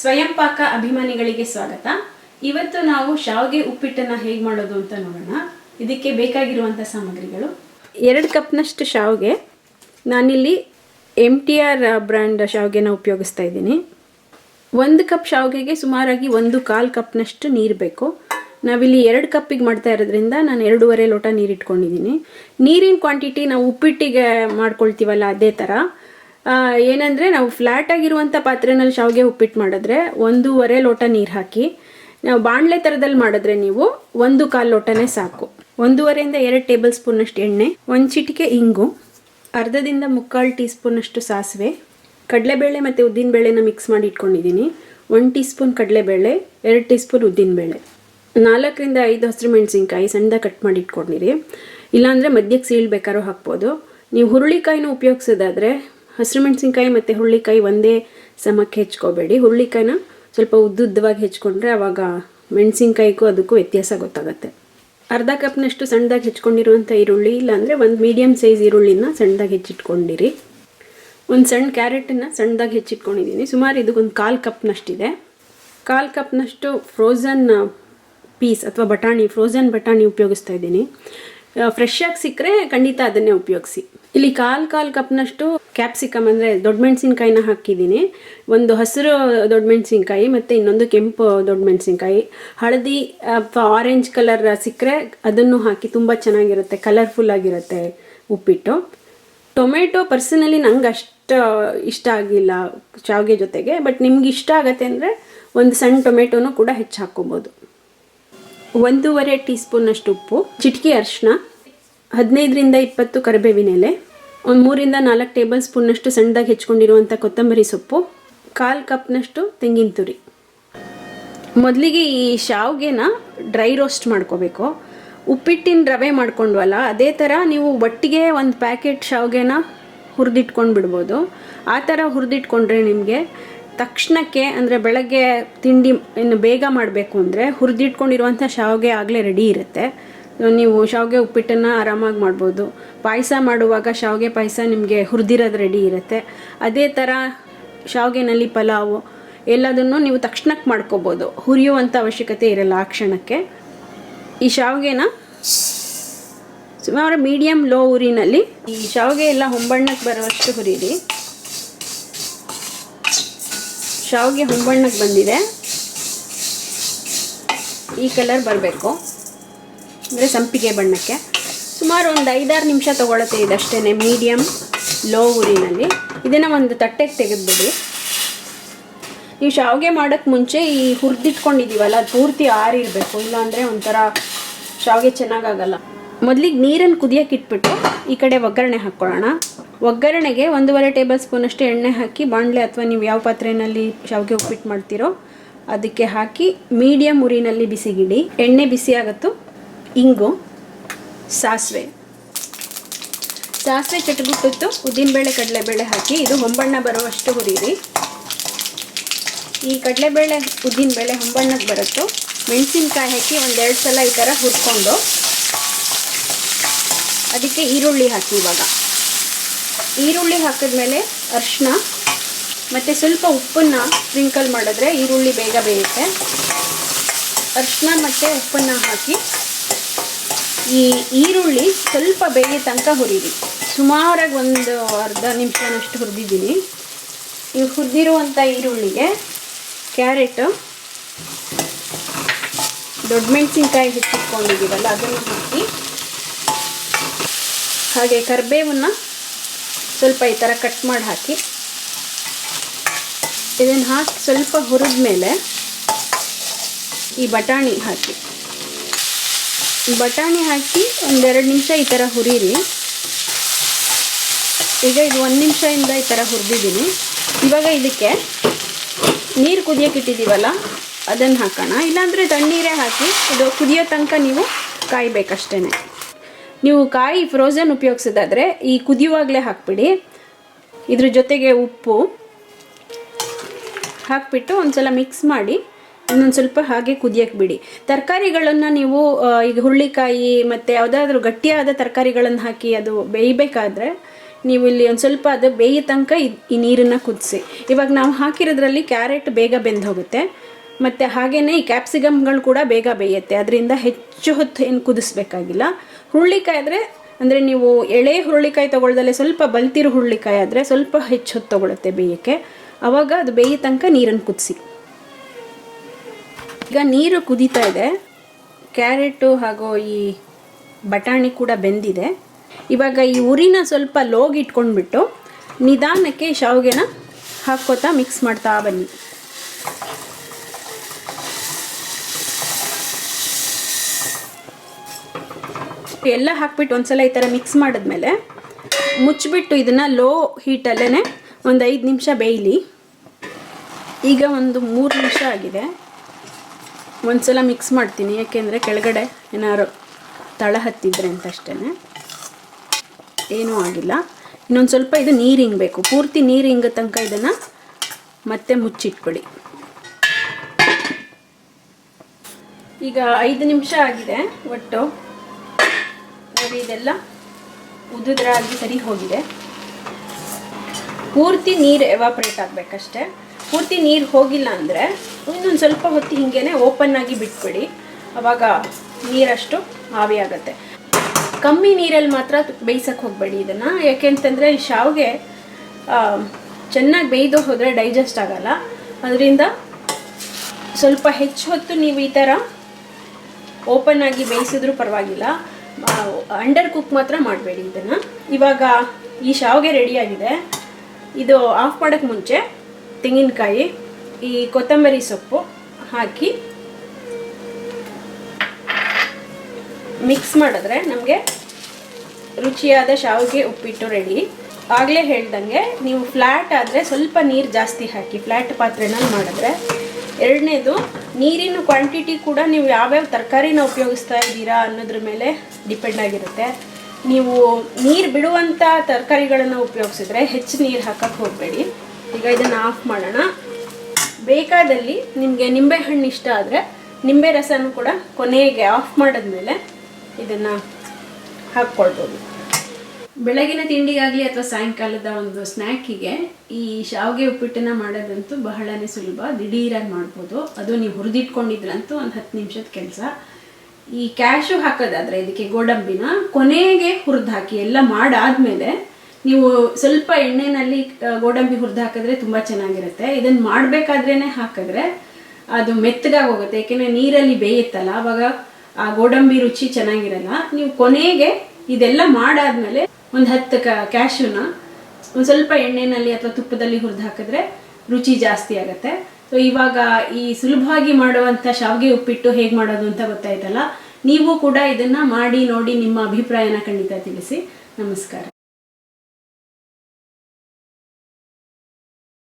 ಸ್ವಯಂ ಪಾಕ ಅಭಿಮಾನಿಗಳಿಗೆ ಸ್ವಾಗತ. ಇವತ್ತು ನಾವು ಶಾವಿಗೆ ಉಪ್ಪಿಟ್ಟನ್ನು ಹೇಗೆ ಮಾಡೋದು ಅಂತ ನೋಡೋಣ. ಇದಕ್ಕೆ ಬೇಕಾಗಿರುವಂಥ ಸಾಮಗ್ರಿಗಳು. ಎರಡು ಕಪ್ನಷ್ಟು ಶಾವಿಗೆ ನಾನಿಲ್ಲಿ ಎಂ ಟಿ ಆರ್ ಬ್ರ್ಯಾಂಡ್ ಶಾವಿಗೆನ ಉಪಯೋಗಿಸ್ತಾ ಇದ್ದೀನಿ. ಒಂದು ಕಪ್ ಶಾವಿಗೆಗೆ ಸುಮಾರಾಗಿ ಒಂದು ಕಾಲು ಕಪ್ನಷ್ಟು ನೀರು ಬೇಕು. ನಾವಿಲ್ಲಿ ಎರಡು ಕಪ್ಪಿಗೆ ಮಾಡ್ತಾ ಇರೋದ್ರಿಂದ ನಾನು ಎರಡೂವರೆ ಲೋಟ ನೀರು ಇಟ್ಕೊಂಡಿದ್ದೀನಿ. ನೀರಿನ ಕ್ವಾಂಟಿಟಿ ನಾವು ಉಪ್ಪಿಟ್ಟಿಗೆ ಮಾಡ್ಕೊಳ್ತೀವಲ್ಲ ಅದೇ ಥರ ಏನಂದರೆ ನಾವು ಫ್ಲ್ಯಾಟ್ ಆಗಿರುವಂಥ ಪಾತ್ರೆನಲ್ಲಿ ಶಾವಿಗೆ ಉಪ್ಪಿಟ್ಟು ಮಾಡಿದ್ರೆ ಒಂದೂವರೆ ಲೋಟ ನೀರು ಹಾಕಿ, ನಾವು ಬಾಣಲೆ ಥರದಲ್ಲಿ ಮಾಡಿದ್ರೆ ನೀವು ಒಂದು ಕಾಲು ಲೋಟನೇ ಸಾಕು. ಒಂದೂವರೆಯಿಂದ ಎರಡು ಟೇಬಲ್ ಸ್ಪೂನಷ್ಟು ಎಣ್ಣೆ, ಒಂದು ಚಿಟಿಕೆ ಇಂಗು, ಅರ್ಧದಿಂದ ಮುಕ್ಕಾಲು ಟೀ ಸ್ಪೂನಷ್ಟು ಸಾಸಿವೆ, ಕಡಲೆಬೇಳೆ ಮತ್ತು ಉದ್ದಿನಬೇಳೆನ ಮಿಕ್ಸ್ ಮಾಡಿ ಇಟ್ಕೊಂಡಿದ್ದೀನಿ. ಒಂದು ಟೀ ಸ್ಪೂನ್ ಕಡಲೆಬೇಳೆ, ಎರಡು ಟೀ ಸ್ಪೂನ್ ಉದ್ದಿನಬೇಳೆ. ನಾಲ್ಕರಿಂದ ಐದು ಹಸಿರು ಮೆಣಸಿನ್ಕಾಯಿ ಸಣ್ಣದ ಕಟ್ ಮಾಡಿ ಇಟ್ಕೊಂಡಿರಿ. ಇಲ್ಲಾಂದರೆ ಮಧ್ಯಕ್ಕೆ ಸೀಳ್ಬೇಕಾದ್ರೂ ಹಾಕ್ಬೋದು. ನೀವು ಹುರುಳಿಕಾಯಿನ ಉಪಯೋಗಿಸೋದಾದರೆ ಹಸಿರು ಮೆಣಸಿನ್ಕಾಯಿ ಮತ್ತು ಹುರುಳಿಕಾಯಿ ಒಂದೇ ಸಮಕ್ಕೆ ಹೆಚ್ಕೋಬೇಡಿ. ಹುರುಳಿಕಾಯಿನ ಸ್ವಲ್ಪ ಉದ್ದುದ್ದವಾಗಿ ಹೆಚ್ಕೊಂಡ್ರೆ ಆವಾಗ ಮೆಣಸಿನ್ಕಾಯಿಗೂ ಅದಕ್ಕೂ ವ್ಯತ್ಯಾಸ ಗೊತ್ತಾಗುತ್ತೆ. ಅರ್ಧ ಕಪ್ನಷ್ಟು ಸಣ್ಣದಾಗಿ ಹೆಚ್ಕೊಂಡಿರುವಂಥ ಈರುಳ್ಳಿ, ಇಲ್ಲಾಂದರೆ ಒಂದು ಮೀಡಿಯಮ್ ಸೈಜ್ ಈರುಳ್ಳಿನ ಸಣ್ಣದಾಗಿ ಹೆಚ್ಚಿಟ್ಕೊಂಡಿರಿ. ಒಂದು ಸಣ್ಣ ಕ್ಯಾರೆಟನ್ನು ಸಣ್ಣದಾಗಿ ಹೆಚ್ಚಿಟ್ಕೊಂಡಿದ್ದೀನಿ ಸುಮಾರು ಇದಕ್ಕೊಂದು ಕಾಲು ಕಪ್ನಷ್ಟಿದೆ. ಕಾಲು ಕಪ್ನಷ್ಟು ಫ್ರೋಝನ್ ಪೀಸ್ ಅಥವಾ ಬಟಾಣಿ ಫ್ರೋಝನ್ ಬಟಾಣಿ ಉಪಯೋಗಿಸ್ತಾ ಇದ್ದೀನಿ. ಫ್ರೆಶ್ ಆಗಿ ಸಿಕ್ಕರೆ ಖಂಡಿತ ಅದನ್ನೇ ಉಪಯೋಗಿಸಿ. ಇಲ್ಲಿ ಕಾಲು ಕಾಲು ಕಪ್ನಷ್ಟು ಕ್ಯಾಪ್ಸಿಕಮ್ ಅಂದರೆ ದೊಡ್ಡ ಮೆಣಸಿನ್ಕಾಯಿನ ಹಾಕಿದ್ದೀನಿ. ಒಂದು ಹಸಿರು ದೊಡ್ಡ ಮೆಣಸಿನ್ಕಾಯಿ ಮತ್ತು ಇನ್ನೊಂದು ಕೆಂಪು ದೊಡ್ಡ ಮೆಣಸಿನ್ಕಾಯಿ. ಹಳದಿ ಆರೆಂಜ್ ಕಲರ್ ಸಿಕ್ಕರೆ ಅದನ್ನು ಹಾಕಿ ತುಂಬ ಚೆನ್ನಾಗಿರುತ್ತೆ ಕಲರ್ಫುಲ್ ಆಗಿರುತ್ತೆ ಉಪ್ಪಿಟ್ಟು. ಟೊಮೆಟೊ ಪರ್ಸನಲಿ ನಂಗೆ ಅಷ್ಟು ಇಷ್ಟ ಆಗಿಲ್ಲ ಶಾವಿಗೆ ಜೊತೆಗೆ, ಬಟ್ ನಿಮ್ಗೆ ಇಷ್ಟ ಆಗತ್ತೆ ಅಂದರೆ ಒಂದು ಸಣ್ಣ ಟೊಮೆಟೊನೂ ಕೂಡ ಹೆಚ್ಚು ಹಾಕ್ಕೊಬೋದು. ಒಂದೂವರೆ ಟೀ ಸ್ಪೂನಷ್ಟು ಉಪ್ಪು, ಚಿಟಿಕೆ ಅರಿಶಿನ ಹದಿನೈದರಿಂದ ಇಪ್ಪತ್ತು ಕರಿಬೇವಿನ ಎಲೆ. ಒಂದು ಮೂರಿಂದ ನಾಲ್ಕು ಟೇಬಲ್ ಸ್ಪೂನ್ನಷ್ಟು ಸಣ್ಣದಾಗಿ ಹೆಚ್ಕೊಂಡಿರುವಂಥ ಕೊತ್ತಂಬರಿ ಸೊಪ್ಪು, ಕಾಲು ಕಪ್ನಷ್ಟು ತೆಂಗಿನ ತುರಿ. ಮೊದಲಿಗೆ ಈ ಶಾವ್ಗೆನ ಡ್ರೈ ರೋಸ್ಟ್ ಮಾಡ್ಕೋಬೇಕು. ಉಪ್ಪಿಟ್ಟಿನ ರವೆ ಮಾಡ್ಕೊಂಡ್ವಲ್ಲ, ಅದೇ ಥರ ನೀವು ಒಟ್ಟಿಗೆ ಒಂದು ಪ್ಯಾಕೆಟ್ ಶಾವ್ಗೆನ ಹುರಿದಿಟ್ಕೊಂಡು ಬಿಡ್ಬೋದು. ಆ ಥರ ಹುರಿದಿಟ್ಕೊಂಡ್ರೆ ನಿಮಗೆ ತಕ್ಷಣಕ್ಕೆ ಅಂದರೆ ಬೆಳಗ್ಗೆ ತಿಂಡಿ ಇನ್ನು ಬೇಗ ಮಾಡಬೇಕು ಅಂದರೆ ಹುರಿದಿಟ್ಕೊಂಡಿರುವಂಥ ಶಾವಿಗೆ ಆಗಲೇ ರೆಡಿ ಇರುತ್ತೆ. ನೀವು ಶಾವಿಗೆ ಉಪ್ಪಿಟ್ಟನ್ನು ಆರಾಮಾಗಿ ಮಾಡ್ಬೋದು. ಪಾಯಸ ಮಾಡುವಾಗ ಶಾವಿಗೆ ಪಾಯಸ ನಿಮಗೆ ಹುರಿದಿರೋದು ರೆಡಿ ಇರುತ್ತೆ. ಅದೇ ಥರ ಶಾವಿಗೆನಲ್ಲಿ ಪಲಾವು ಎಲ್ಲದನ್ನು ನೀವು ತಕ್ಷಣಕ್ಕೆ ಮಾಡ್ಕೋಬೋದು. ಹುರಿಯುವಂಥ ಅವಶ್ಯಕತೆ ಇರಲ್ಲ ಆ ಕ್ಷಣಕ್ಕೆ. ಈ ಶಾವಿಗೆನ ಸುಮಾರು ಮೀಡಿಯಮ್ ಲೋ ಉರಿನಲ್ಲಿ ಈ ಶಾವಿಗೆ ಎಲ್ಲ ಹೊಂಬಣ್ಣಕ್ಕೆ ಬರುವಷ್ಟು ಹುರಿರಿ. ಶಾವಿಗೆ ಹೊಂಬಣ್ಣಕ್ಕೆ ಬಂದಿದೆ. ಈ ಕಲರ್ ಬರಬೇಕು. ಅಂದರೆ ಸಂಪಿಗೆ ಬಣ್ಣಕ್ಕೆ. ಸುಮಾರು ಒಂದು ಐದಾರು ನಿಮಿಷ ತೊಗೊಳತ್ತೆ ಇದಷ್ಟೇ ಮೀಡಿಯಮ್ ಲೋ ಉರಿನಲ್ಲಿ. ಇದನ್ನು ಒಂದು ತಟ್ಟೆಗೆ ತೆಗೆದುಬಿಡಿ. ನೀವು ಶಾವಿಗೆ ಮಾಡೋಕ್ಕೆ ಮುಂಚೆ ಈ ಹುರಿದಿಟ್ಕೊಂಡಿದ್ದೀವಲ್ಲ ಅದು ಪೂರ್ತಿ ಆರಿರಬೇಕು. ಇಲ್ಲಾಂದರೆ ಒಂಥರ ಶಾವಿಗೆ ಚೆನ್ನಾಗಾಗಲ್ಲ. ಮೊದಲಿಗೆ ನೀರನ್ನು ಕುದಿಯೋಕೆ ಇಟ್ಬಿಟ್ಟು ಈ ಕಡೆ ಒಗ್ಗರಣೆ ಹಾಕ್ಕೊಳ್ಳೋಣ ಒಗ್ಗರಣೆಗೆ ಒಂದೂವರೆ ಟೇಬಲ್ ಸ್ಪೂನಷ್ಟು ಎಣ್ಣೆ ಹಾಕಿ, ಬಾಣಲೆ ಅಥವಾ ನೀವು ಯಾವ ಪಾತ್ರೆಯಲ್ಲಿ ಶಾವಿಗೆ ಉಪ್ಪಿಟ್ಟು ಮಾಡ್ತೀರೋ, ಅದಕ್ಕೆ ಹಾಕಿ ಮೀಡಿಯಮ್ ಉರಿನಲ್ಲಿ ಬಿಸಿಗಿಡಿ. ಎಣ್ಣೆ ಬಿಸಿ ಆಗುತ್ತೋ. ಇಂಗು, ಸಾಸಿವೆ. ಸಾಸಿವೆ ಚಟಗುಟ್ಟಿತ್ತು ಉದ್ದಿನಬೇಳೆ ಕಡಲೆಬೇಳೆ ಹಾಕಿ, ಇದು ಹೊಂಬಣ್ಣ ಬರುವಷ್ಟು ಹುರಿಯಿರಿ. ಈ ಕಡಲೆಬೇಳೆ ಉದ್ದಿನಬೇಳೆ ಹೊಂಬಣ್ಣಕ್ಕೆ ಬರುತ್ತೋ. ಮೆಣಸಿನ್ಕಾಯಿ ಹಾಕಿ ಒಂದೆರಡು ಸಲ ಈ ಥರ ಹುರ್ಕೊಂಡು, ಅದಕ್ಕೆ ಈರುಳ್ಳಿ ಹಾಕಿ ಇವಾಗ. ಈರುಳ್ಳಿ ಹಾಕಿದ್ಮೇಲೆ ಅರಿಶಿನ ಮತ್ತು ಸ್ವಲ್ಪ ಉಪ್ಪನ್ನು ಸ್ಪ್ರಿಂಕಲ್ ಮಾಡಿದ್ರೆ ಈರುಳ್ಳಿ ಬೇಗ ಬೇಯುತ್ತೆ. ಅರಿಶಿನ ಮತ್ತು ಉಪ್ಪನ್ನು ಹಾಕಿ ಈ ಈರುಳ್ಳಿ ಸ್ವಲ್ಪ ಬೇಯ ತನಕ ಹುರಿರಿ. ಸುಮಾರಾಗಿ ಒಂದು ಅರ್ಧ ನಿಮಿಷನಷ್ಟು ಹುರಿದಿದ್ದೀನಿ. ಈ ಹುರಿದಿರುವಂಥ ಈರುಳ್ಳಿಗೆ ಕ್ಯಾರೆಟು, ದೊಡ್ಡ ಮೆಣಸಿನ್ಕಾಯಿ ಹೆಚ್ಚಿಟ್ಕೊಂಡಿದ್ದೀವಲ್ಲ ಅದನ್ನು ಹಾಕಿ. ಹಾಗೆ ಕರಿಬೇವನ್ನು ಸ್ವಲ್ಪ ಈ ಥರ ಕಟ್ ಮಾಡಿ ಹಾಕಿ. ಇದನ್ನು ಹಾಕಿ ಸ್ವಲ್ಪ ಹುರಿದ ಮೇಲೆ ಈ ಬಟಾಣಿ ಹಾಕಿ. ಬಟಾಣಿ ಹಾಕಿ ಒಂದೆರಡು ನಿಮಿಷ ಈ ಥರ ಹುರಿರಿ ಈಗ ಇದು ಒಂದು ನಿಮಿಷದಿಂದ ಈ ಥರ ಹುರಿದಿದ್ದೀನಿ. ಇವಾಗ ಇದಕ್ಕೆ ನೀರು ಕುದಿಯೋಕೆ ಇಟ್ಟಿದ್ದೀವಲ್ಲ, ಅದನ್ನು ಹಾಕೋಣ. ಇಲ್ಲಾಂದರೆ ತಣ್ಣೀರೇ ಹಾಕಿ ಇದು ಕುದಿಯೋ ತನಕ ನೀವು ಕಾಯಬೇಕಷ್ಟೇ ನೀವು ಕಾಯಿ ಫ್ರೋಝನ್ ಉಪಯೋಗಿಸೋದಾದರೆ ಈ ಕುದಿಯುವಾಗಲೇ ಹಾಕ್ಬಿಡಿ. ಇದ್ರ ಜೊತೆಗೆ ಉಪ್ಪು ಹಾಕ್ಬಿಟ್ಟು ಒಂದ್ಸಲ ಮಿಕ್ಸ್ ಮಾಡಿ ಇನ್ನೊಂದು ಸ್ವಲ್ಪ ಹಾಗೆ ಕುದಿಯಕ್ಕೆ ಬಿಡಿ. ತರಕಾರಿಗಳನ್ನು ನೀವು ಈಗ ಹುರುಳಿಕಾಯಿ ಮತ್ತು ಯಾವುದಾದ್ರೂ ಗಟ್ಟಿಯಾದ ತರಕಾರಿಗಳನ್ನು ಹಾಕಿ ಅದು ಬೇಯಬೇಕಾದ್ರೆ ನೀವು ಇಲ್ಲಿ ಒಂದು ಸ್ವಲ್ಪ ಅದು ಬೇಯ ತನಕ ಈ ನೀರನ್ನು ಕುದಿಸಿ. ಇವಾಗ ನಾವು ಹಾಕಿರೋದ್ರಲ್ಲಿ ಕ್ಯಾರೆಟ್ ಬೇಗ ಬೆಂದು ಹೋಗುತ್ತೆ ಮತ್ತು ಹಾಗೆಯೇ ಈ ಕ್ಯಾಪ್ಸಿಕಮ್ಗಳು ಕೂಡ ಬೇಗ ಬೇಯುತ್ತೆ. ಅದರಿಂದ ಹೆಚ್ಚು ಹೊತ್ತು ಏನು ಕುದಿಸ್ಬೇಕಾಗಿಲ್ಲ. ಹುರುಳಿಕಾಯಿ ಆದರೆ, ಅಂದರೆ ನೀವು ಎಳೆ ಹುರುಳಿಕಾಯಿ ತೊಗೊಳ್ದಲ್ಲೇ ಸ್ವಲ್ಪ ಬಲ್ತಿರೋ ಹುರುಳಿಕಾಯಿ ಆದರೆ ಸ್ವಲ್ಪ ಹೆಚ್ಚು ಹೊತ್ತು ತೊಗೊಳುತ್ತೆ ಬೇಯಕ್ಕೆ. ಆವಾಗ ಅದು ಬೇಯಿ ತನಕ ನೀರನ್ನು ಕುದಿಸಿ. ಈಗ ನೀರು ಕುದೀತಾ ಇದೆ. ಕ್ಯಾರೆಟು ಹಾಗೂ ಈ ಬಟಾಣಿ ಕೂಡ ಬೆಂದಿದೆ. ಇವಾಗ ಈ ಉರಿನ ಸ್ವಲ್ಪ ಲೋಗ್ ಇಟ್ಕೊಂಡ್ಬಿಟ್ಟು ನಿಧಾನಕ್ಕೆ ಶಾವಿಗೆನ ಹಾಕ್ಕೋತಾ ಮಿಕ್ಸ್ ಮಾಡ್ತಾ ಬನ್ನಿ. ಎಲ್ಲ ಹಾಕ್ಬಿಟ್ಟು ಒಂದ್ಸಲ ಈ ಥರ ಮಿಕ್ಸ್ ಮಾಡಿದ್ಮೇಲೆ ಮುಚ್ಚಿಬಿಟ್ಟು ಇದನ್ನು ಲೋ ಹೀಟಲ್ಲೇ ಒಂದು ಐದು ನಿಮಿಷ ಬೇಯಲಿ. ಈಗ ಒಂದು ಮೂರು ನಿಮಿಷ ಆಗಿದೆ. ಒಂದ್ಸಲ ಮಿಕ್ಸ್ ಮಾಡ್ತೀನಿ, ಯಾಕೆಂದರೆ ಕೆಳಗಡೆ ಏನಾದ್ರು ತಳ ಹತ್ತಿದ್ರೆ ಅಂತ ಅಷ್ಟೇ ಏನೂ ಆಗಿಲ್ಲ. ಇನ್ನೊಂದು ಸ್ವಲ್ಪ ಇದು ನೀರು ಹಿಂಗಬೇಕು. ಪೂರ್ತಿ ನೀರು ಹಿಂಗ ತನಕ ಇದನ್ನು ಮತ್ತೆ ಮುಚ್ಚಿಟ್ಕೊಳ್ಳಿ. ಈಗ ಐದು ನಿಮಿಷ ಆಗಿದೆ ಒಟ್ಟು. ನೋಡಿ, ಇದೆಲ್ಲ ಉದುದ್ರಾಗಿ ಸರಿ ಹೋಗಿದೆ. ಪೂರ್ತಿ ನೀರು ಎವಾಪ್ರೇಟ್ ಆಗಬೇಕಷ್ಟೆ. ಪೂರ್ತಿ ನೀರು ಹೋಗಿಲ್ಲ ಅಂದರೆ ಇನ್ನೊಂದು ಸ್ವಲ್ಪ ಹೊತ್ತು ಹಿಂಗೇನೆ ಓಪನ್ ಆಗಿ ಬಿಟ್ಬಿಡಿ. ಅವಾಗ ನೀರಷ್ಟು ಆವಿ ಆಗುತ್ತೆ. ಕಮ್ಮಿ ನೀರಲ್ಲಿ ಮಾತ್ರ ಬೇಯಿಸಕ್ಕೆ ಹೋಗಬೇಡಿ ಇದನ್ನು. ಯಾಕೆಂತಂದರೆ ಈ ಶಾವಿಗೆ ಚೆನ್ನಾಗಿ ಬೇಯ್ದು ಹೋದರೆ ಡೈಜೆಸ್ಟ್ ಆಗಲ್ಲ. ಅದರಿಂದ ಸ್ವಲ್ಪ ಹೆಚ್ಚು ಹೊತ್ತು ನೀವು ಈ ಥರ ಓಪನ್ ಆಗಿ ಬೇಯಿಸಿದ್ರೂ ಪರವಾಗಿಲ್ಲ. ಅಂಡರ್ ಕುಕ್ ಮಾತ್ರ ಮಾಡಬೇಡಿ ಇದನ್ನು. ಇವಾಗ ಈ ಶಾವಿಗೆ ರೆಡಿಯಾಗಿದೆ ಇದು ಆಫ್ ಮಾಡೋಕ್ಕೆ ಮುಂಚೆ ತೆಂಗಿನಕಾಯಿ ಈ ಕೊತ್ತಂಬರಿ ಸೊಪ್ಪು ಹಾಕಿ ಮಿಕ್ಸ್ ಮಾಡಿದ್ರೆ ನಮಗೆ ರುಚಿಯಾದ ಶಾವಿಗೆ ಉಪ್ಪಿಟ್ಟು ರೆಡಿ. ಆಗಲೇ ಹೇಳ್ದಂಗೆ ನೀವು ಫ್ಲ್ಯಾಟ್ ಆದರೆ ಸ್ವಲ್ಪ ನೀರು ಜಾಸ್ತಿ ಹಾಕಿ ಫ್ಲ್ಯಾಟ್ ಪಾತ್ರೆನಲ್ಲಿ ಮಾಡಿದ್ರೆ. ಎರಡನೇದು, ನೀರಿನ ಕ್ವಾಂಟಿಟಿ ಕೂಡ ನೀವು ಯಾವ್ಯಾವ ತರಕಾರಿನ ಉಪಯೋಗಿಸ್ತಾ ಇದ್ದೀರಾ ಅನ್ನೋದ್ರ ಮೇಲೆ ಡಿಪೆಂಡ್ ಆಗಿರುತ್ತೆ. ನೀವು ನೀರು ಬಿಡುವಂಥ ತರಕಾರಿಗಳನ್ನು ಉಪಯೋಗಿಸಿದ್ರೆ ಹೆಚ್ಚು ನೀರು ಹಾಕಕ್ಕೆ ಹೋಗಬೇಡಿ. ಈಗ ಇದನ್ನು ಆಫ್ ಮಾಡೋಣ. ಬೇಕಾದಲ್ಲಿ ನಿಮಗೆ ನಿಂಬೆಹಣ್ಣು ಇಷ್ಟ ಆದರೆ ನಿಂಬೆ ರಸನೂ ಕೂಡ ಕೊನೆಗೆ ಆಫ್ ಮಾಡಿದ್ಮೇಲೆ ಇದನ್ನು ಹಾಕ್ಕೊಳ್ಬೋದು. ಬೆಳಗಿನ ತಿಂಡಿಗಾಗಲಿ ಅಥವಾ ಸಾಯಂಕಾಲದ ಒಂದು ಸ್ನ್ಯಾಕಿಗೆ ಈ ಶಾವಿಗೆ ಉಪ್ಪಿಟ್ಟನ್ನ ಮಾಡೋದಂತೂ ಬಹಳನೇ ಸುಲಭ. ದಿಢೀರಾಗಿ ಮಾಡ್ಬೋದು. ಅದು ನೀವು ಹುರಿದಿಟ್ಕೊಂಡಿದ್ರಂತೂ ಒಂದು ಹತ್ತು ನಿಮಿಷದ ಕೆಲಸ. ಈ ಕ್ಯಾಶು ಹಾಕೋದಾದರೆ ಇದಕ್ಕೆ ಗೋಡಂಬಿನ ಕೊನೆಗೆ ಹುರಿದು ಹಾಕಿ ಎಲ್ಲ ಮಾಡಾದ್ಮೇಲೆ ನೀವು ಸ್ವಲ್ಪ ಎಣ್ಣೆನಲ್ಲಿ ಗೋಡಂಬಿ ಹುರಿದು ಹಾಕಿದ್ರೆ ತುಂಬ ಚೆನ್ನಾಗಿರುತ್ತೆ. ಇದನ್ನು ಮಾಡಬೇಕಾದ್ರೇ ಹಾಕಿದ್ರೆ ಅದು ಮೆತ್ತಗಾಗಿ ಹೋಗುತ್ತೆ. ಯಾಕೆಂದರೆ ನೀರಲ್ಲಿ ಬೇಯುತ್ತಲ್ಲ, ಅವಾಗ ಆ ಗೋಡಂಬಿ ರುಚಿ ಚೆನ್ನಾಗಿರಲ್ಲ. ನೀವು ಕೊನೆಗೆ ಇದೆಲ್ಲ ಮಾಡಾದ್ಮೇಲೆ ಒಂದು ಹತ್ತು ಕ, ಕ್ಯಾಶುನ ಒಂದು ಸ್ವಲ್ಪ ಎಣ್ಣೆನಲ್ಲಿ ಅಥವಾ ತುಪ್ಪದಲ್ಲಿ ಹುರಿದು ಹಾಕಿದ್ರೆ ರುಚಿ ಜಾಸ್ತಿ ಆಗುತ್ತೆ. ಸೊ ಇವಾಗ ಈ ಸುಲಭವಾಗಿ ಮಾಡುವಂಥ ಶಾವಿಗೆ ಉಪ್ಪಿಟ್ಟು ಹೇಗೆ ಮಾಡೋದು ಅಂತ ಗೊತ್ತಾಯ್ತಲ್ಲ? ನೀವು ಕೂಡ ಇದನ್ನು ಮಾಡಿ ನೋಡಿ ನಿಮ್ಮ ಅಭಿಪ್ರಾಯನ ಖಂಡಿತ ತಿಳಿಸಿ. ನಮಸ್ಕಾರ.